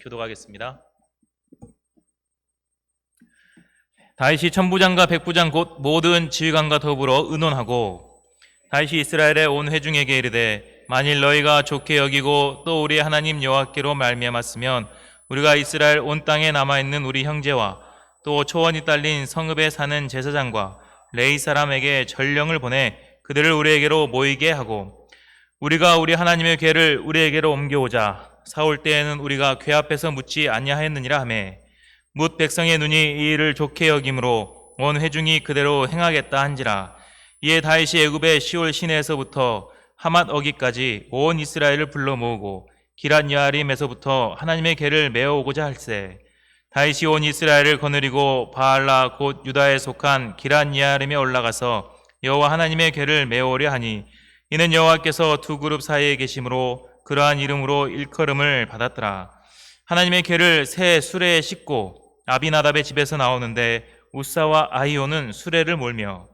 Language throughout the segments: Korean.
교도하겠습니다. 다윗이 천부장과 백부장 곧 모든 지휘관과 더불어 의논하고 다윗이 이스라엘의 온 회중에게 이르되 만일 너희가 좋게 여기고 또 우리 하나님 여호와께로 말미암았으면 우리가 이스라엘 온 땅에 남아 있는 우리 형제와 또 초원이 딸린 성읍에 사는 제사장과 레이 사람에게 전령을 보내 그들을 우리에게로 모이게 하고 우리가 우리 하나님의 궤를 우리에게로 옮겨오자 사올 때에는 우리가 궤 앞에서 묻지 아니하였느니라 하매 묻 백성의 눈이 이 일을 좋게 여김으로 온 회중이 그대로 행하겠다 한지라. 이에 다윗이 애굽의 시올 시내에서부터 하맛 어기까지 온 이스라엘을 불러 모으고 기란 여아림에서부터 하나님의 궤를 메어오고자 할세. 다윗이 온 이스라엘을 거느리고 바알라 곧 유다에 속한 기란 여아림에 올라가서 여호와 하나님의 궤를 메어오려 하니 이는 여호와께서 두 그룹 사이에 계심으로 그러한 이름으로 일컬음을 받았더라. 하나님의 궤를 새 수레에 싣고 아비나답의 집에서 나오는데 우사와 아이오는 수레를 몰며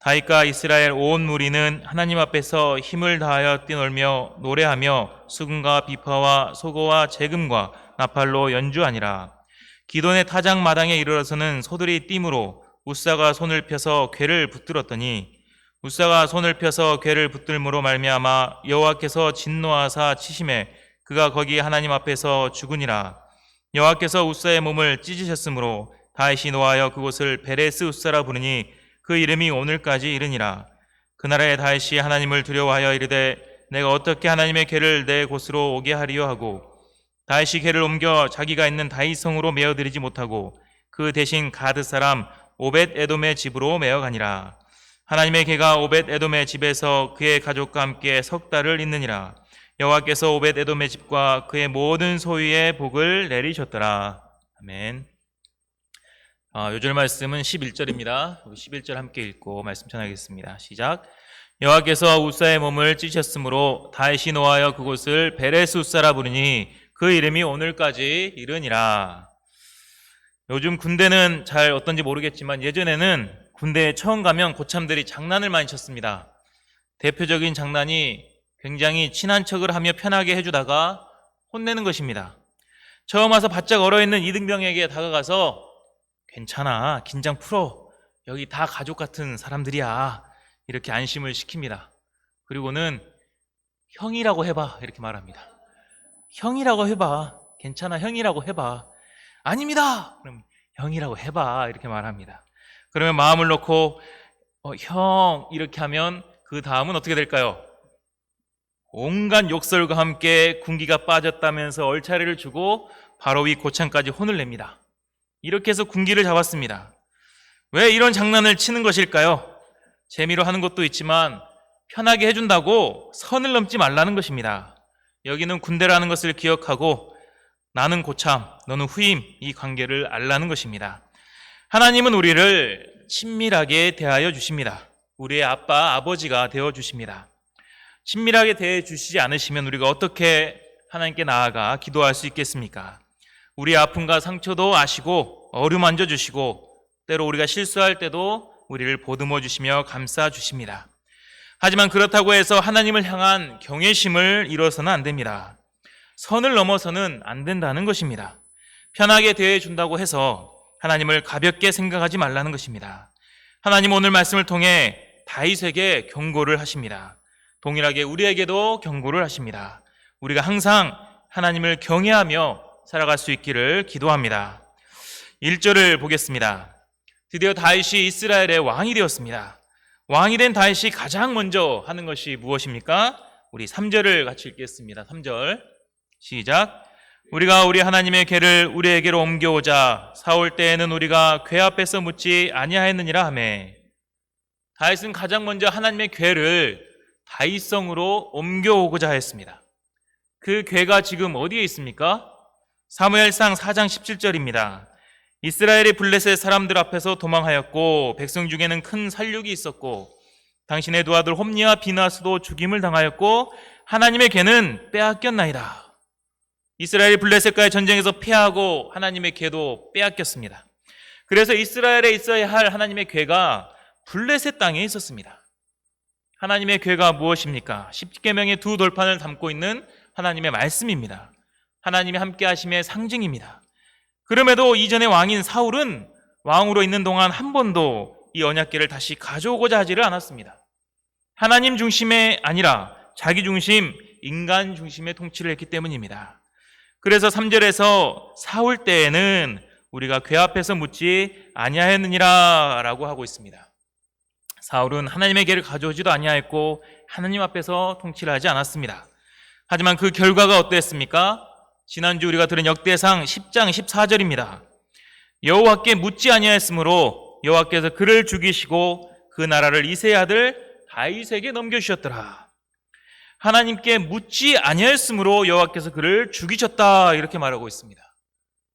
다윗과 이스라엘 온 무리는 하나님 앞에서 힘을 다하여 뛰놀며 노래하며 수금과 비파와 소고와 재금과 나팔로 연주하니라. 기돈의 타작 마당에 이르러서는 소들이 띠므로 우사가 손을 펴서 궤를 붙들었더니 우사가 손을 펴서 궤를 붙들므로 말미암아 여호와께서 진노하사 치심에 그가 거기 하나님 앞에서 죽으니라. 여호와께서 우사의 몸을 찢으셨으므로 다윗이 노하여 그곳을 베레스 우사라 부르니 그 이름이 오늘까지 이르니라. 그날에 다윗이 하나님을 두려워하여 이르되 내가 어떻게 하나님의 궤를 내 곳으로 오게 하리요 하고 다윗이 궤를 옮겨 자기가 있는 다윗성으로 메어드리지 못하고 그 대신 가드 사람 오벳 에돔의 집으로 메어가니라 하나님의 개가 오벳 에돔의 집에서 그의 가족과 함께 석 달을 있느니라. 여호와께서 오벳 에돔의 집과 그의 모든 소유에 복을 내리셨더라. 아멘. 아, 요절 말씀은 11절입니다. 11절 함께 읽고 말씀 전하겠습니다. 시작. 여호와께서 우사의 몸을 찢으셨으므로 다윗이 노하여 그곳을 베레스 우사라 부르니 그 이름이 오늘까지 이르니라. 요즘 군대는 잘 어떤지 모르겠지만 예전에는 군대에 처음 가면 고참들이 장난을 많이 쳤습니다. 대표적인 장난이 굉장히 친한 척을 하며 편하게 해주다가 혼내는 것입니다. 처음 와서 바짝 얼어있는 이등병에게 다가가서 괜찮아, 긴장 풀어. 여기 다 가족 같은 사람들이야. 이렇게 안심을 시킵니다. 그리고는 형이라고 해봐. 이렇게 말합니다. 형이라고 해봐. 괜찮아, 형이라고 해봐. 아닙니다! 그럼 형이라고 해봐. 이렇게 말합니다. 그러면 마음을 놓고 어, 형 이렇게 하면 그 다음은 어떻게 될까요? 온갖 욕설과 함께 군기가 빠졌다면서 얼차례를 주고 바로 위 고창까지 혼을 냅니다. 이렇게 해서 군기를 잡았습니다. 왜 이런 장난을 치는 것일까요? 재미로 하는 것도 있지만 편하게 해준다고 선을 넘지 말라는 것입니다. 여기는 군대라는 것을 기억하고 나는 고참, 너는 후임 이 관계를 알라는 것입니다. 하나님은 우리를 친밀하게 대하여 주십니다. 우리의 아빠, 아버지가 되어 주십니다. 친밀하게 대해 주시지 않으시면 우리가 어떻게 하나님께 나아가 기도할 수 있겠습니까? 우리 아픔과 상처도 아시고 어루만져 주시고 때로 우리가 실수할 때도 우리를 보듬어 주시며 감싸 주십니다. 하지만 그렇다고 해서 하나님을 향한 경외심을 이뤄서는 안 됩니다. 선을 넘어서는 안 된다는 것입니다. 편하게 대해 준다고 해서 하나님을 가볍게 생각하지 말라는 것입니다. 하나님 오늘 말씀을 통해 다윗에게 경고를 하십니다. 동일하게 우리에게도 경고를 하십니다. 우리가 항상 하나님을 경외하며 살아갈 수 있기를 기도합니다. 1절을 보겠습니다. 드디어 다윗이 이스라엘의 왕이 되었습니다. 왕이 된 다윗이 가장 먼저 하는 것이 무엇입니까? 우리 3절을 같이 읽겠습니다. 3절. 시작. 우리가 우리 하나님의 궤를 우리에게로 옮겨오자 사올 때에는 우리가 궤 앞에서 묻지 아니하였느니라 하매 다윗은 가장 먼저 하나님의 궤를 다윗성으로 옮겨오고자 하였습니다. 그 궤가 지금 어디에 있습니까? 사무엘상 4장 17절입니다. 이스라엘이 블레셋 사람들 앞에서 도망하였고 백성 중에는 큰 살육이 있었고 당신의 두 아들 홈니와 비나스도 죽임을 당하였고 하나님의 궤는 빼앗겼나이다. 이스라엘이 블레셋과의 전쟁에서 패하고 하나님의 궤도 빼앗겼습니다. 그래서 이스라엘에 있어야 할 하나님의 궤가 블레셋 땅에 있었습니다. 하나님의 궤가 무엇입니까? 십계명의 두 돌판을 담고 있는 하나님의 말씀입니다. 하나님이 함께 하심의 상징입니다. 그럼에도 이전의 왕인 사울은 왕으로 있는 동안 한 번도 이 언약궤를 다시 가져오고자 하지를 않았습니다. 하나님 중심의 아니라 자기 중심, 인간 중심의 통치를 했기 때문입니다. 그래서 3절에서 사울 때에는 우리가 궤 앞에서 묻지 아니하였느니라라고 하고 있습니다. 사울은 하나님의 궤를 가져오지도 아니하였고 하나님 앞에서 통치를 하지 않았습니다. 하지만 그 결과가 어땠습니까? 지난주 우리가 들은 역대상 10장 14절입니다. 여호와께 묻지 아니하였으므로 여호와께서 그를 죽이시고 그 나라를 이세의 아들 다윗에게 넘겨 주셨더라. 하나님께 묻지 아니하였으므로 여호와께서 그를 죽이셨다 이렇게 말하고 있습니다.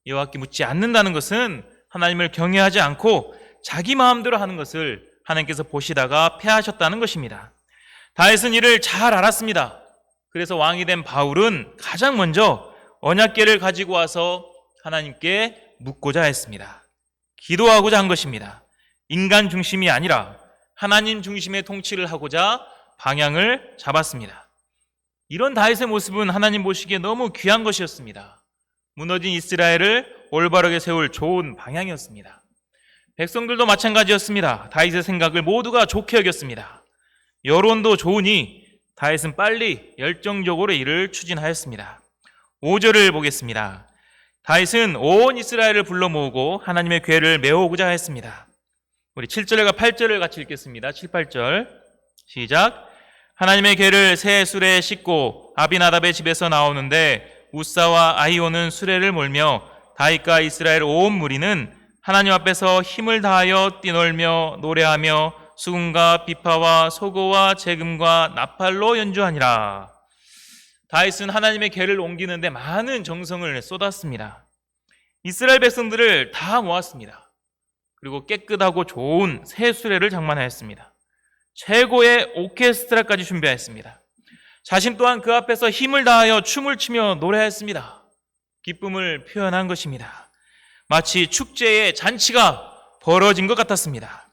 여호와께 묻지 않는다는 것은 하나님을 경외하지 않고 자기 마음대로 하는 것을 하나님께서 보시다가 패하셨다는 것입니다. 다윗은 이를 잘 알았습니다. 그래서 왕이 된 바울은 가장 먼저 언약궤를 가지고 와서 하나님께 묻고자 했습니다. 기도하고자 한 것입니다. 인간 중심이 아니라 하나님 중심의 통치를 하고자 방향을 잡았습니다. 이런 다윗의 모습은 하나님 보시기에 너무 귀한 것이었습니다. 무너진 이스라엘을 올바르게 세울 좋은 방향이었습니다. 백성들도 마찬가지였습니다. 다윗의 생각을 모두가 좋게 여겼습니다. 여론도 좋으니 다윗은 빨리 열정적으로 이를 추진하였습니다. 5절을 보겠습니다. 다윗은 온 이스라엘을 불러 모으고 하나님의 궤를 메우고자 했습니다. 우리 7절과 8절을 같이 읽겠습니다. 7, 8절. 시작. 하나님의 궤를 새 수레에 싣고 아비나답의 집에서 나오는데 우사와 아이오는 수레를 몰며 다윗과 이스라엘 온 무리는 하나님 앞에서 힘을 다하여 뛰놀며 노래하며 수금과 비파와 소고와 재금과 나팔로 연주하니라. 다윗은 하나님의 궤를 옮기는데 많은 정성을 쏟았습니다. 이스라엘 백성들을 다 모았습니다. 그리고 깨끗하고 좋은 새 수레를 장만하였습니다. 최고의 오케스트라까지 준비하였습니다. 자신 또한 그 앞에서 힘을 다하여 춤을 추며 노래하였습니다. 기쁨을 표현한 것입니다. 마치 축제의 잔치가 벌어진 것 같았습니다.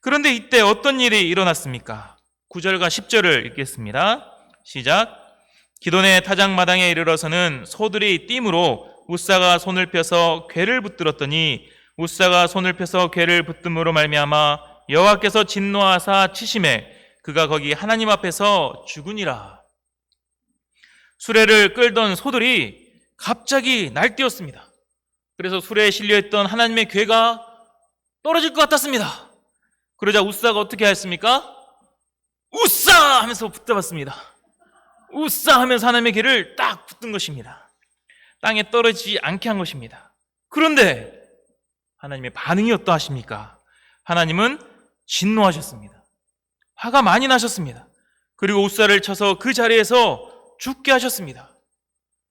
그런데 이때 어떤 일이 일어났습니까? 9절과 10절을 읽겠습니다. 시작. 기돈의 타작마당에 이르러서는 소들이 띠므로 우사가 손을 펴서 괴를 붙들었더니 우사가 손을 펴서 괴를 붙듦으로 말미암아 여호와께서 진노하사 치심에 그가 거기 하나님 앞에서 죽으니라. 수레를 끌던 소들이 갑자기 날뛰었습니다. 그래서 수레에 실려있던 하나님의 괴가 떨어질 것 같았습니다. 그러자 우사가 어떻게 하였습니까? 우싸 하면서 붙잡았습니다. 우싸 하면서 하나님의 괴를 딱 붙든 것입니다. 땅에 떨어지지 않게 한 것입니다. 그런데 하나님의 반응이 어떠하십니까? 하나님은 진노하셨습니다. 화가 많이 나셨습니다. 그리고 우사를 쳐서 그 자리에서 죽게 하셨습니다.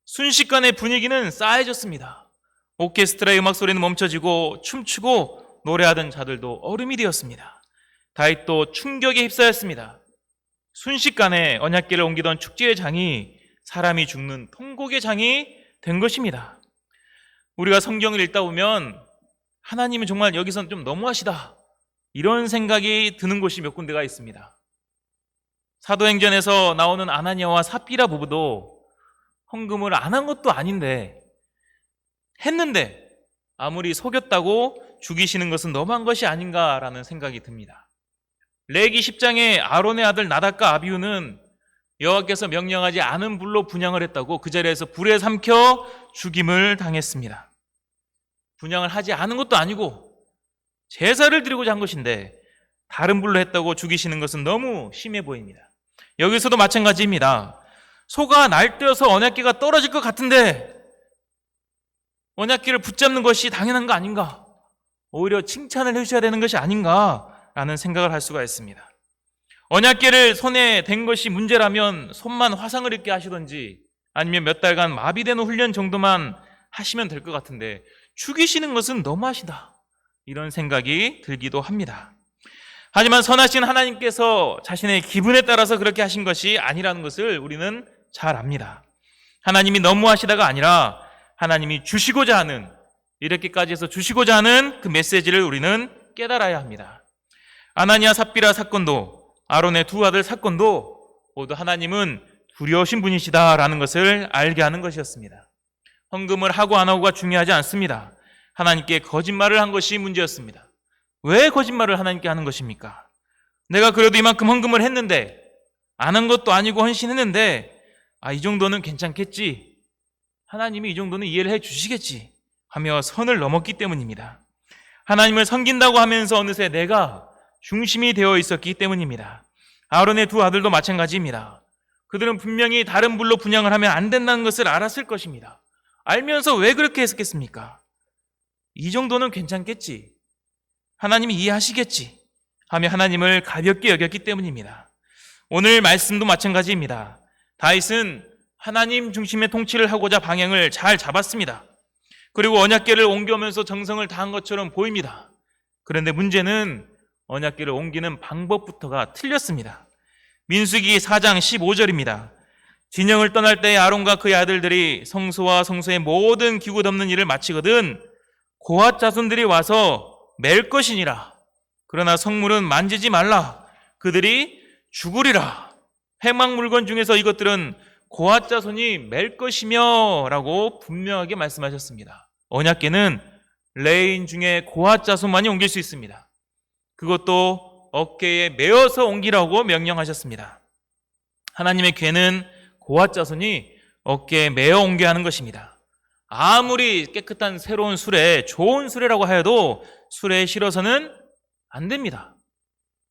순식간에 분위기는 싸해졌습니다. 오케스트라의 음악 소리는 멈춰지고 춤추고 노래하던 자들도 얼음이 되었습니다. 다윗도 충격에 휩싸였습니다. 순식간에 언약궤를 옮기던 축제의 장이 사람이 죽는 통곡의 장이 된 것입니다. 우리가 성경을 읽다 보면 하나님은 정말 여기선 좀 너무하시다. 이런 생각이 드는 곳이 몇 군데가 있습니다. 사도행전에서 나오는 아나니아와 삽비라 부부도 헌금을 안 한 것도 아닌데 했는데 아무리 속였다고 죽이시는 것은 너무한 것이 아닌가라는 생각이 듭니다. 레기 10장에 아론의 아들 나닥과 아비우는 여호와께서 명령하지 않은 불로 분양을 했다고 그 자리에서 불에 삼켜 죽임을 당했습니다. 분양을 하지 않은 것도 아니고 제사를 드리고자 한 것인데 다른 불로 했다고 죽이시는 것은 너무 심해 보입니다. 여기서도 마찬가지입니다. 소가 날뛰어서 언약기가 떨어질 것 같은데 언약기를 붙잡는 것이 당연한 거 아닌가? 오히려 칭찬을 해주셔야 되는 것이 아닌가라는 생각을 할 수가 있습니다. 언약계를 손에 댄 것이 문제라면 손만 화상을 입게 하시던지 아니면 몇 달간 마비되는 훈련 정도만 하시면 될 것 같은데 죽이시는 것은 너무하시다. 이런 생각이 들기도 합니다. 하지만 선하신 하나님께서 자신의 기분에 따라서 그렇게 하신 것이 아니라는 것을 우리는 잘 압니다. 하나님이 너무하시다가 아니라 하나님이 주시고자 하는 이렇게까지 해서 주시고자 하는 그 메시지를 우리는 깨달아야 합니다. 아나니아 삽비라 사건도 아론의 두 아들 사건도 모두 하나님은 두려우신 분이시다라는 것을 알게 하는 것이었습니다. 헌금을 하고 안 하고가 중요하지 않습니다. 하나님께 거짓말을 한 것이 문제였습니다. 왜 거짓말을 하나님께 하는 것입니까? 내가 그래도 이만큼 헌금을 했는데 안 한 것도 아니고 헌신했는데 아, 이 정도는 괜찮겠지. 하나님이 이 정도는 이해를 해 주시겠지. 하며 선을 넘었기 때문입니다. 하나님을 섬긴다고 하면서 어느새 내가 중심이 되어 있었기 때문입니다. 아론의 두 아들도 마찬가지입니다. 그들은 분명히 다른 불로 분양을 하면 안 된다는 것을 알았을 것입니다. 알면서 왜 그렇게 했겠습니까? 이 정도는 괜찮겠지. 하나님이 이해하시겠지. 하며 하나님을 가볍게 여겼기 때문입니다. 오늘 말씀도 마찬가지입니다. 다윗은 하나님 중심의 통치를 하고자 방향을 잘 잡았습니다. 그리고 언약계를 옮겨오면서 정성을 다한 것처럼 보입니다. 그런데 문제는 언약계를 옮기는 방법부터가 틀렸습니다. 민수기 4장 15절입니다. 진영을 떠날 때 아론과 그의 아들들이 성소와 성소의 모든 기구 덮는 일을 마치거든 고앗 자손들이 와서 맬 것이니라. 그러나 성물은 만지지 말라. 그들이 죽으리라. 해막 물건 중에서 이것들은 고앗 자손이 맬 것이며 라고 분명하게 말씀하셨습니다. 언약계는 레인 중에 고앗 자손만이 옮길 수 있습니다. 그것도 어깨에 메어서 옮기라고 명령하셨습니다. 하나님의 괴는 고앗 자손이 어깨에 메어 옮겨야 하는 것입니다. 아무리 깨끗한 새로운 수레, 좋은 수레라고 하여도 수레에 실어서는 안 됩니다.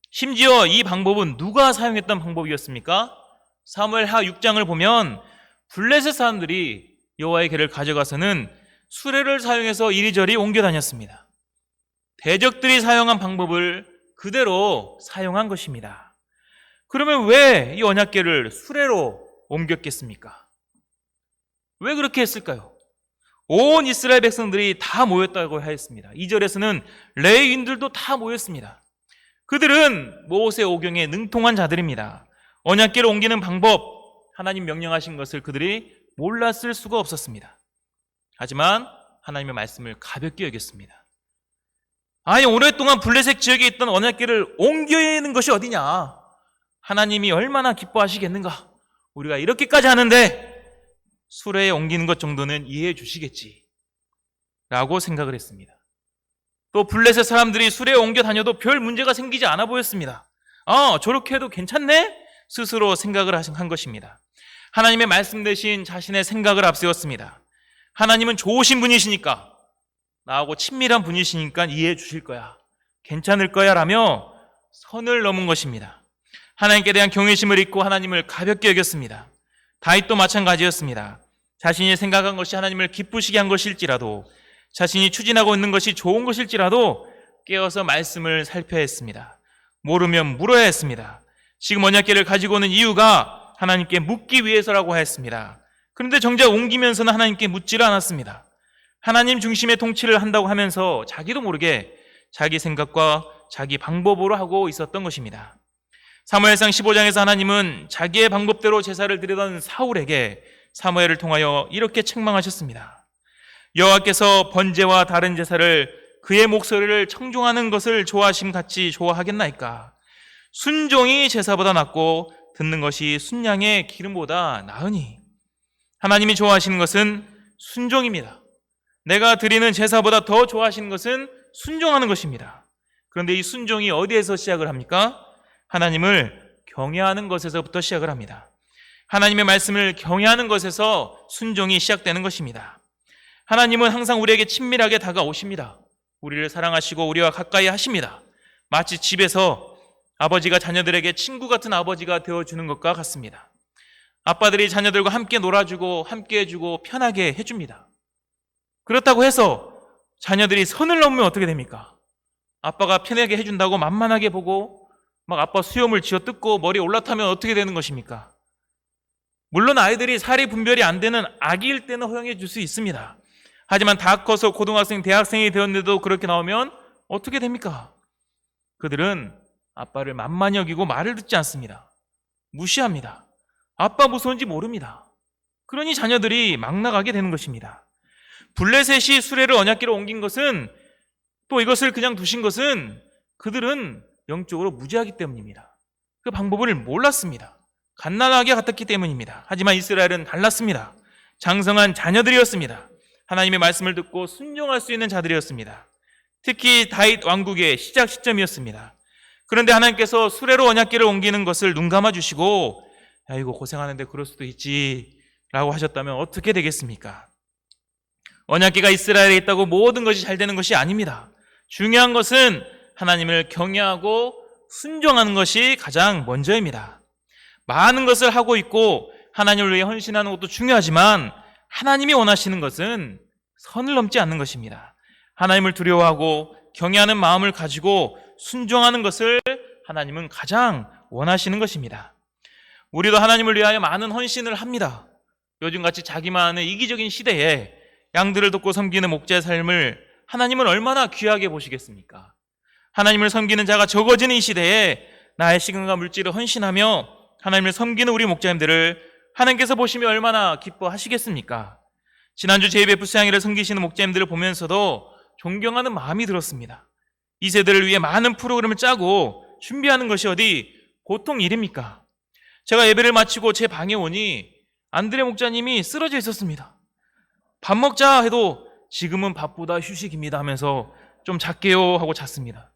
심지어 이 방법은 누가 사용했던 방법이었습니까? 사무엘하 6장을 보면 블레셋 사람들이 여호와의 괴를 가져가서는 수레를 사용해서 이리저리 옮겨 다녔습니다. 대적들이 사용한 방법을 그대로 사용한 것입니다. 그러면 왜 이 언약궤를 수레로 옮겼겠습니까? 왜 그렇게 했을까요? 온 이스라엘 백성들이 다 모였다고 하였습니다. 2절에서는 레인들도 다 모였습니다. 그들은 모세 오경에 능통한 자들입니다. 언약궤를 옮기는 방법, 하나님 명령하신 것을 그들이 몰랐을 수가 없었습니다. 하지만 하나님의 말씀을 가볍게 여겼습니다. 아니 오랫동안 블레셋 지역에 있던 언약궤를 옮겨야하는 것이 어디냐? 하나님이 얼마나 기뻐하시겠는가? 우리가 이렇게까지 하는데 수레에 옮기는 것 정도는 이해해 주시겠지. 라고 생각을 했습니다. 또 블레셋 사람들이 수레에 옮겨 다녀도 별 문제가 생기지 않아 보였습니다. 아, 저렇게 해도 괜찮네? 스스로 생각을 한 것입니다. 하나님의 말씀 대신 자신의 생각을 앞세웠습니다. 하나님은 좋으신 분이시니까, 나하고 친밀한 분이시니까 이해해 주실 거야. 괜찮을 거야. 라며 선을 넘은 것입니다. 하나님께 대한 경외심을 잊고 하나님을 가볍게 여겼습니다. 다윗도 마찬가지였습니다. 자신이 생각한 것이 하나님을 기쁘시게 한 것일지라도 자신이 추진하고 있는 것이 좋은 것일지라도 깨어서 말씀을 살펴야 했습니다. 모르면 물어야 했습니다. 지금 언약계를 가지고 오는 이유가 하나님께 묻기 위해서라고 했습니다. 그런데 정작 옮기면서는 하나님께 묻지를 않았습니다. 하나님 중심의 통치를 한다고 하면서 자기도 모르게 자기 생각과 자기 방법으로 하고 있었던 것입니다. 사무엘상 15장에서 하나님은 자기의 방법대로 제사를 드리던 사울에게 사무엘을 통하여 이렇게 책망하셨습니다. 여호와께서 번제와 다른 제사를 그의 목소리를 청종하는 것을 좋아하심 같이 좋아하겠나이까? 순종이 제사보다 낫고 듣는 것이 순양의 기름보다 나으니 하나님이 좋아하시는 것은 순종입니다. 내가 드리는 제사보다 더 좋아하시는 것은 순종하는 것입니다. 그런데 이 순종이 어디에서 시작을 합니까? 하나님을 경외하는 것에서부터 시작을 합니다. 하나님의 말씀을 경외하는 것에서 순종이 시작되는 것입니다. 하나님은 항상 우리에게 친밀하게 다가오십니다. 우리를 사랑하시고 우리와 가까이 하십니다. 마치 집에서 아버지가 자녀들에게 친구 같은 아버지가 되어주는 것과 같습니다. 아빠들이 자녀들과 함께 놀아주고 함께 해주고 편하게 해줍니다. 그렇다고 해서 자녀들이 선을 넘으면 어떻게 됩니까? 아빠가 편하게 해준다고 만만하게 보고 막 아빠 수염을 쥐어 뜯고 머리 올라타면 어떻게 되는 것입니까? 물론 아이들이 살이 분별이 안 되는 아기일 때는 허용해 줄 수 있습니다. 하지만 다 커서 고등학생, 대학생이 되었는데도 그렇게 나오면 어떻게 됩니까? 그들은 아빠를 만만히 여기고 말을 듣지 않습니다. 무시합니다. 아빠 무서운지 모릅니다. 그러니 자녀들이 막 나가게 되는 것입니다. 블레셋이 수레를 언약기로 옮긴 것은 또 이것을 그냥 두신 것은 그들은 영적으로 무지하기 때문입니다. 그 방법을 몰랐습니다. 갓난하게 같았기 때문입니다. 하지만 이스라엘은 달랐습니다. 장성한 자녀들이었습니다. 하나님의 말씀을 듣고 순종할 수 있는 자들이었습니다. 특히 다윗 왕국의 시작 시점이었습니다. 그런데 하나님께서 수레로 언약궤를 옮기는 것을 눈 감아 주시고 야 이거 고생하는데 그럴 수도 있지 라고 하셨다면 어떻게 되겠습니까? 언약궤가 이스라엘에 있다고 모든 것이 잘 되는 것이 아닙니다. 중요한 것은 하나님을 경외하고 순종하는 것이 가장 먼저입니다. 많은 것을 하고 있고 하나님을 위해 헌신하는 것도 중요하지만 하나님이 원하시는 것은 선을 넘지 않는 것입니다. 하나님을 두려워하고 경외하는 마음을 가지고 순종하는 것을 하나님은 가장 원하시는 것입니다. 우리도 하나님을 위하여 많은 헌신을 합니다. 요즘같이 자기만의 이기적인 시대에 양들을 돕고 섬기는 목자의 삶을 하나님은 얼마나 귀하게 보시겠습니까? 하나님을 섬기는 자가 적어지는 이 시대에 나의 시간과 물질을 헌신하며 하나님을 섬기는 우리 목자님들을 하나님께서 보시며 얼마나 기뻐하시겠습니까? 지난주 JBF 수양회를 섬기시는 목자님들을 보면서도 존경하는 마음이 들었습니다. 이 세대를 위해 많은 프로그램을 짜고 준비하는 것이 어디 보통 일입니까? 제가 예배를 마치고 제 방에 오니 안드레 목자님이 쓰러져 있었습니다. 밥 먹자 해도 지금은 밥보다 휴식입니다 하면서 좀 작게요 하고 잤습니다.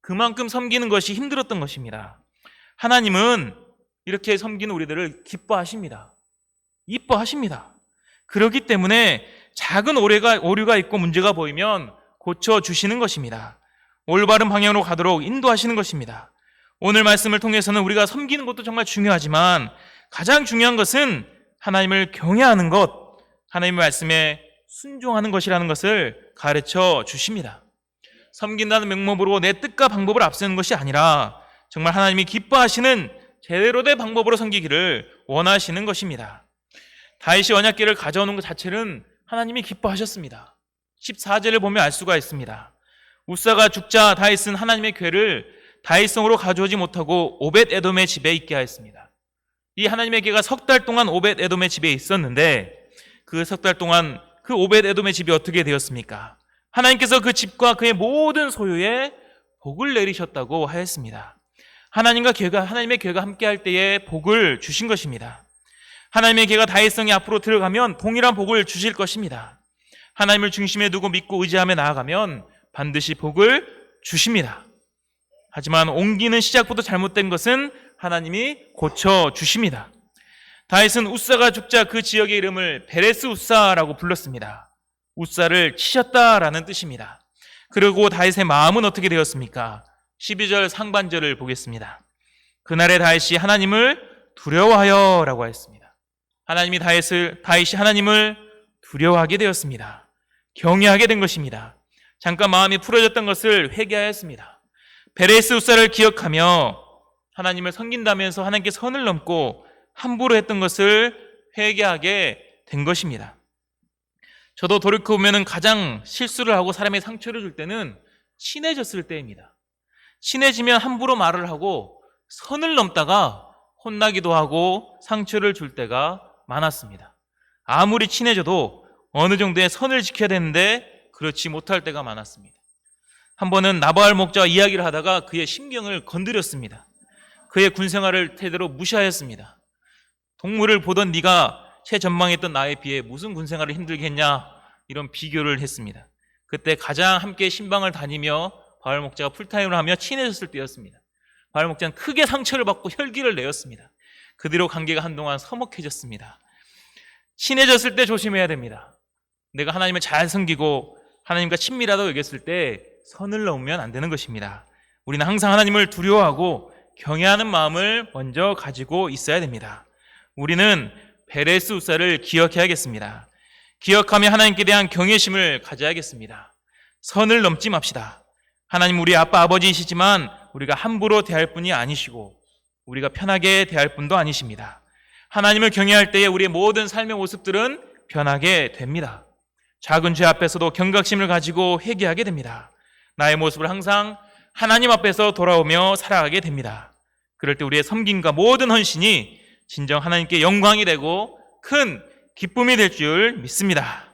그만큼 섬기는 것이 힘들었던 것입니다. 하나님은 이렇게 섬기는 우리들을 기뻐하십니다. 이뻐하십니다. 그렇기 때문에 작은 오류가, 오류가 있고 문제가 보이면 고쳐주시는 것입니다. 올바른 방향으로 가도록 인도하시는 것입니다. 오늘 말씀을 통해서는 우리가 섬기는 것도 정말 중요하지만 가장 중요한 것은 하나님을 경외하는 것, 하나님의 말씀에 순종하는 것이라는 것을 가르쳐 주십니다. 섬긴다는 명목으로 내 뜻과 방법을 앞세우는 것이 아니라 정말 하나님이 기뻐하시는 제대로 된 방법으로 섬기기를 원하시는 것입니다. 다윗이 언약궤를 가져오는 것 자체는 하나님이 기뻐하셨습니다. 14절을 보면 알 수가 있습니다. 우사가 죽자 다윗은 하나님의 궤를 다윗성으로 가져오지 못하고 오벳 에돔의 집에 있게 하였습니다. 이 하나님의 궤가 석 달 동안 오벳 에돔의 집에 있었는데 그 석 달 동안 그 오벳 에돔의 집이 어떻게 되었습니까? 하나님께서 그 집과 그의 모든 소유에 복을 내리셨다고 하였습니다. 하나님과 궤가 하나님의 궤가 함께할 때에 복을 주신 것입니다. 하나님의 궤가 다윗성이 앞으로 들어가면 동일한 복을 주실 것입니다. 하나님을 중심에 두고 믿고 의지하며 나아가면 반드시 복을 주십니다. 하지만 옮기는 시작부터 잘못된 것은 하나님이 고쳐 주십니다. 다윗은 우사가 죽자 그 지역의 이름을 베레스 우사라고 불렀습니다. 우사를 치셨다라는 뜻입니다. 그리고 다윗의 마음은 어떻게 되었습니까? 12절 상반절을 보겠습니다. 그날의 다윗이 하나님을 두려워하여 라고 했습니다. 하나님이 다윗을 다윗이 하나님을 두려워하게 되었습니다. 경외하게 된 것입니다. 잠깐 마음이 풀어졌던 것을 회개하였습니다. 베레스 우사를 기억하며 하나님을 섬긴다면서 하나님께 선을 넘고 함부로 했던 것을 회개하게 된 것입니다. 저도 돌이켜보면 가장 실수를 하고 사람의 상처를 줄 때는 친해졌을 때입니다. 친해지면 함부로 말을 하고 선을 넘다가 혼나기도 하고 상처를 줄 때가 많았습니다. 아무리 친해져도 어느 정도의 선을 지켜야 되는데 그렇지 못할 때가 많았습니다. 한 번은 나바알 목자와 이야기를 하다가 그의 심경을 건드렸습니다. 그의 군 생활을 태대로 무시하였습니다. 동물을 보던 네가 최전망했던 나에 비해 무슨 군 생활을 힘들게 했냐 이런 비교를 했습니다. 그때 가장 함께 신방을 다니며 바알 목자가 풀타임을 하며 친해졌을 때였습니다. 바알 목자는 크게 상처를 받고 혈기를 내었습니다. 그 뒤로 관계가 한동안 서먹해졌습니다. 친해졌을 때 조심해야 됩니다. 내가 하나님을 잘 섬기고 하나님과 친밀하다고 여겼을 때 선을 넘으면 안 되는 것입니다. 우리는 항상 하나님을 두려워하고 경외하는 마음을 먼저 가지고 있어야 됩니다. 우리는 베레스 우사를 기억해야겠습니다. 기억하며 하나님께 대한 경외심을 가져야겠습니다. 선을 넘지 맙시다. 하나님 우리 아빠 아버지이시지만 우리가 함부로 대할 분이 아니시고 우리가 편하게 대할 분도 아니십니다. 하나님을 경외할 때에 우리의 모든 삶의 모습들은 변하게 됩니다. 작은 죄 앞에서도 경각심을 가지고 회개하게 됩니다. 나의 모습을 항상 하나님 앞에서 돌아오며 살아가게 됩니다. 그럴 때 우리의 섬김과 모든 헌신이 진정 하나님께 영광이 되고 큰 기쁨이 될 줄 믿습니다.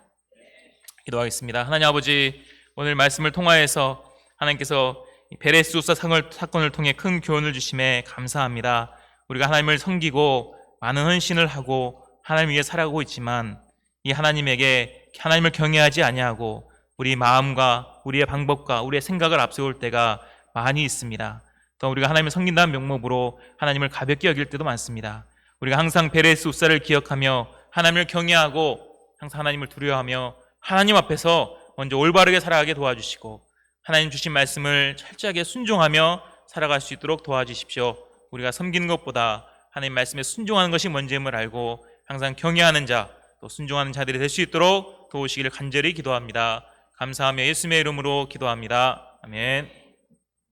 기도하겠습니다. 하나님 아버지 오늘 말씀을 통하여서 하나님께서 베레스우사 사건을 통해 큰 교훈을 주심에 감사합니다. 우리가 하나님을 섬기고 많은 헌신을 하고 하나님 위해 살아가고 있지만 이 하나님에게 하나님을 경외하지 아니하고 우리 마음과 우리의 방법과 우리의 생각을 앞세울 때가 많이 있습니다. 또 우리가 하나님을 섬긴다는 명목으로 하나님을 가볍게 여길 때도 많습니다. 우리가 항상 베레스 우사를 기억하며 하나님을 경외하고 항상 하나님을 두려워하며 하나님 앞에서 먼저 올바르게 살아가게 도와주시고 하나님 주신 말씀을 철저하게 순종하며 살아갈 수 있도록 도와주십시오. 우리가 섬기는 것보다 하나님 말씀에 순종하는 것이 먼저임을 알고 항상 경외하는 자, 또 순종하는 자들이 될 수 있도록 도우시기를 간절히 기도합니다. 감사하며 예수님의 이름으로 기도합니다. 아멘.